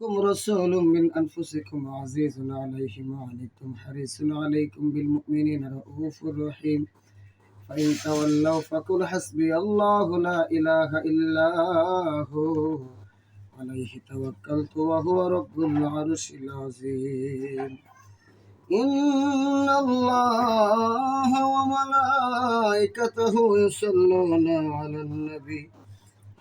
لكم رسول من أنفسكم عزيز عليه ما عنتم حريص عليكم بالمؤمنين رؤوف رحيم. فإن تولوا فقل حسبي الله لا إله إلا هو عليه توكلت وهو رب العرش العظيم. إن الله وملائكته يصلون على النبي.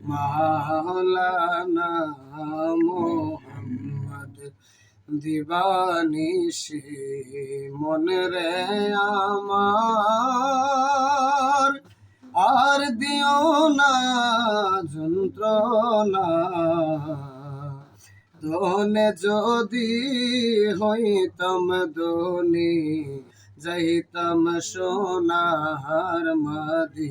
মাওলানা মোহাম্মদ দিবানিশি মনে রে আমার। আর দিও না যন্ত্রণা। ধনে যদি হইতাম ধনী যাইতাম সোনার মাদি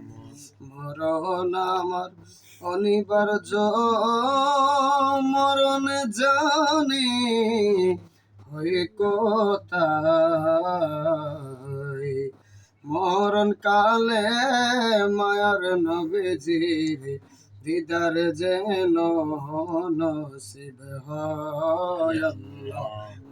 মরণ আমার অনিবার্য, মরণ জানে হয়ে কোথায়? মরণ কালে মায়ার নবীজির দিদার যেন নসিব হয়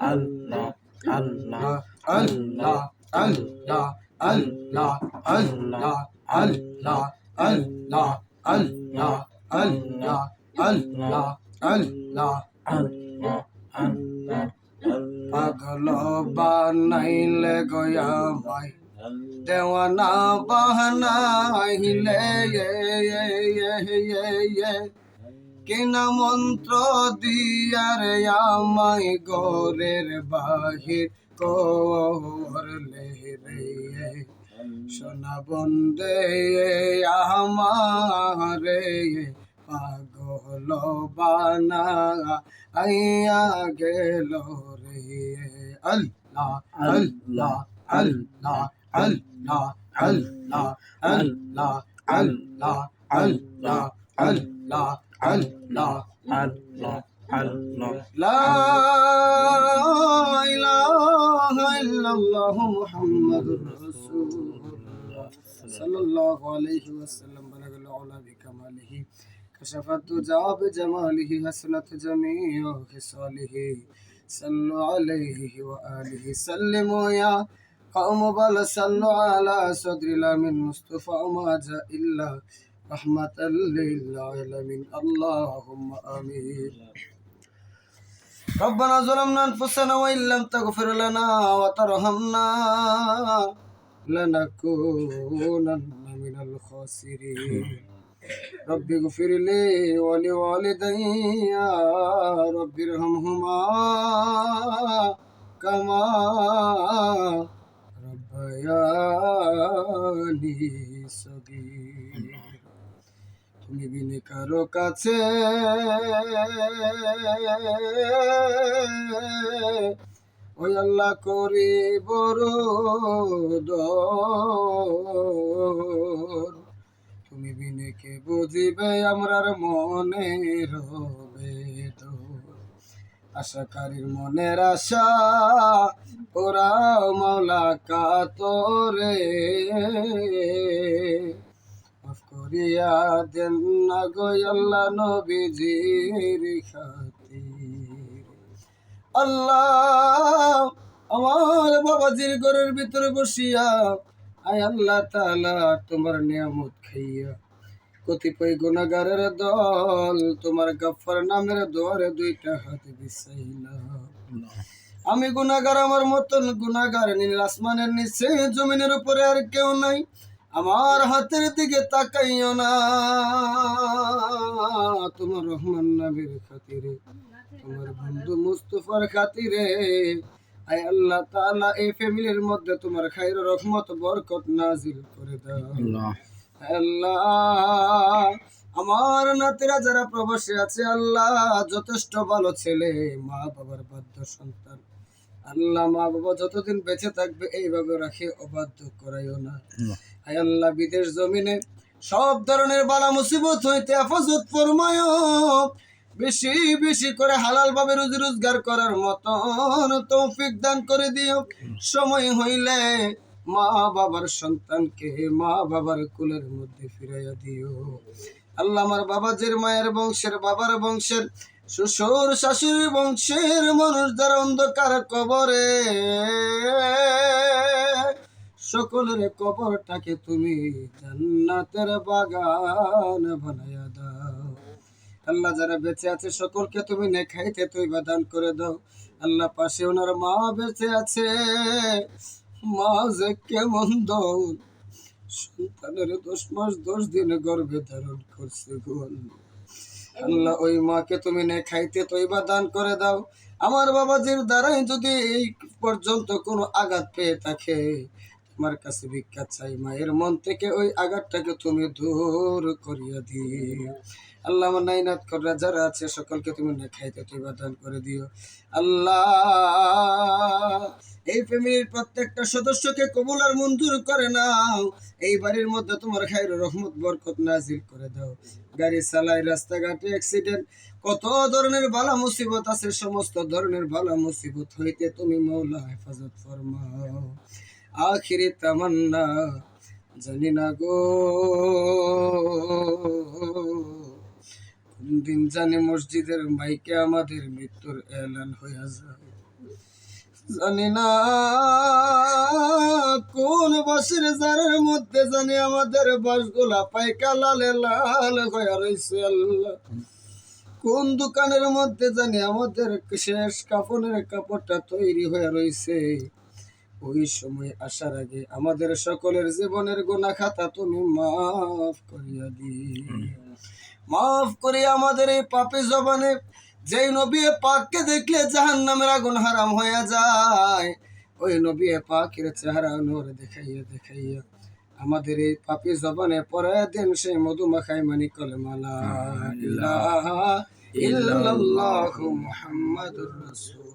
আল্লাহ আল্লাহ আল্লাহ আল্লাহ আল্লাহ আল্লাহ আল্লাহ আল্লাহ আল্লাহ আল্লাহ আল্লাহ আল্লাহ আল্লাহ আল্লাহ পাগল বানাইলে গয়া মাই দেওয়ানা বাহানাইলে কিনা মন্ত্র দিয়ারে আমায় গোরের বাহির করলে রে সোনা বন্দে আমারে পাগল বানা, আইয়া গেল রে। আল্লাহ আল্লাহ আল্লাহ আল্লাহ আল্লাহ আল্লাহ আল্লাহ আল্লাহ আল্লাহ আল্লাহ আল্লাহ আল্লাহ লা ইলাহা ইল্লাল্লাহ মুহাম্মাদুর রাসূলুল্লাহ সাল্লাল্লাহু আলাইহি ওয়াসাল্লাম বালাগাল আলা বিকামালিহি كشفت دجى بجماله حسنت جميع خصاله صلوا عليه وآله سلموا يا قوم بل صلوا على صدر لا من مصطفى ما جاء إلا رحمة للعالمين اللهم آمين ربنا ظلمنا أنفسنا وإن لم تغفر لنا وترحمنا لنكونن من الخاسرين رب اغفر لي ولوالدي رب ارحمهما كما ربياني তুমি বিনে কারও কাছে। ওই আল্লাহ করি বড়। তুমি বিনে কে বুঝিবে আমরার মনে রবে আশাকারীর মনের আশা ওরা মাওলা কাতরে। দেন না আল্লাহ নবীজির খাতির। আল্লাহ, আমার বাবাজির ঘরের ভিতরে বসিয়া, আয় আল্লাহ তাআলা তোমার নিয়ামত খাইয়া। কতিপয় গুণাগারের দল তোমার গফর নামের দোয়ারে দুইটা হাত বিছাইলাম আমি গুনাগার আমার মতন গুনাগার নীল আসমানের নিচে, জমিনের উপরে আর কেউ নাই। আমার হাতের দিকে তাকাইও না। তোমার রহমান নবীর খাতিরে তোমার বন্ধু মুস্তফার খাতিরে। আয় আল্লাহ তাআলা এই ফ্যামিলির মধ্যে তোমার খাইর রহমত বরকত নাজিল করে দাও। আল্লাহ। আল্লাহ আমার নাতিরা যারা প্রবাসে আছে আল্লাহ যথেষ্ট ভালো ছেলে মা বাবার বাধ্য সন্তান। আল্লাহ মা বাবা যতদিন বেঁচে থাকবে এইভাবে রাখে অবাধ্য করাইও না। আয় আল্লাহ বিদেশ জমিনে সব ধরনের বালা মুসিবত হইতে হেফাজত ফরমায়। বেশি বেশি করে হালাল ভাবে রুজি রোজগার করার মতন তৌফিক দান করে দিও। সময় হইলে মা বাবার সন্তানকে মা বাবার কুলের মধ্যে ফিরাইয়া দিও। আল্লাহ আমার বাবাজির মায়ের বংশের বাবার বংশের শ্বশুর শাশুড়ির বংশের মানুষ যারা অন্ধকার কবরে। সকলের কবরটাকে তুমি জান্নাতের বাগান বানাইয়া দাও। আল্লাহ যারা বেঁচে আছে, সকলকে তুমি নেখাইতে তুই দান করে দাও। আল্লাহ পাশে ওনার মা বেঁচে আছে। মা যে কেমন দল। সন্তানের দশ মাস দশ দিন গর্ভে ধারণ করছে গো আল্লাহ। আল্লাহ ওই মাকে তুমি নে খাইতে তৈবা দান করে দাও। আমার বাবাজির দ্বারাই যদি এই পর্যন্ত কোনো আঘাত পেয়ে থাকে তোমার কাছে ভিক্ষা চাই, মায়ের মন থেকে ওই আঘাতটাকে তুমি দূর করিয়া দিও। আল্লাহ আমার নাইনাত করা যারা আছে, সকলকে তুমি না খাইতে তৈবা দান করে দিও। আল্লাহ, এই ফ্যামিলির প্রত্যেকটা সদস্যকে কবুল আর মঞ্জুর করে নাও। এই বাড়ির মধ্যে তোমার খাইর রহমত, বরকত নাজিল করে দাও। গাড়ি চালাই, রাস্তাঘাটে অ্যাক্সিডেন্ট কত ধরনের বালা মুসিবত আছে, সমস্ত ধরনের বালা মুসিবত হইতে তুমি মৌলা হেফাজত ফরমাও। আখিরি তামান্না, জানি না গো। কোন দিন জানি মসজিদের মাইকে আমাদের মৃত্যুর এলান হইয়া যায়। জানি না কোন বাসের জারের মধ্যে জানি আমাদের বাসগুলা পাইকা লালে লাল হইয়া রয়েছে আল্লাহ। কোন দোকানের মধ্যে জানি আমাদের শেষ কাপড়ের কাপড়টা তৈরি হয়ে রয়েছে ওই সময় আসার আগে আমাদের সকলের জীবনের গুণা খাতা তুমি মাফ করিয়া দি মাফ করে আমাদের এই পাপে জবানে যেই নবী পাককে দেখলে জাহান নামের আগুন হারাম হয়ে যায় ওই নবী পাকের চেহারা নূর দেখাইয়া দেখাইয়া আমাদের এই পাপি জবানে পরে দিন সেই মধুমাখাই মানি কলমালা ইল্লাল্লাহু মুহাম্মাদুর রাসূল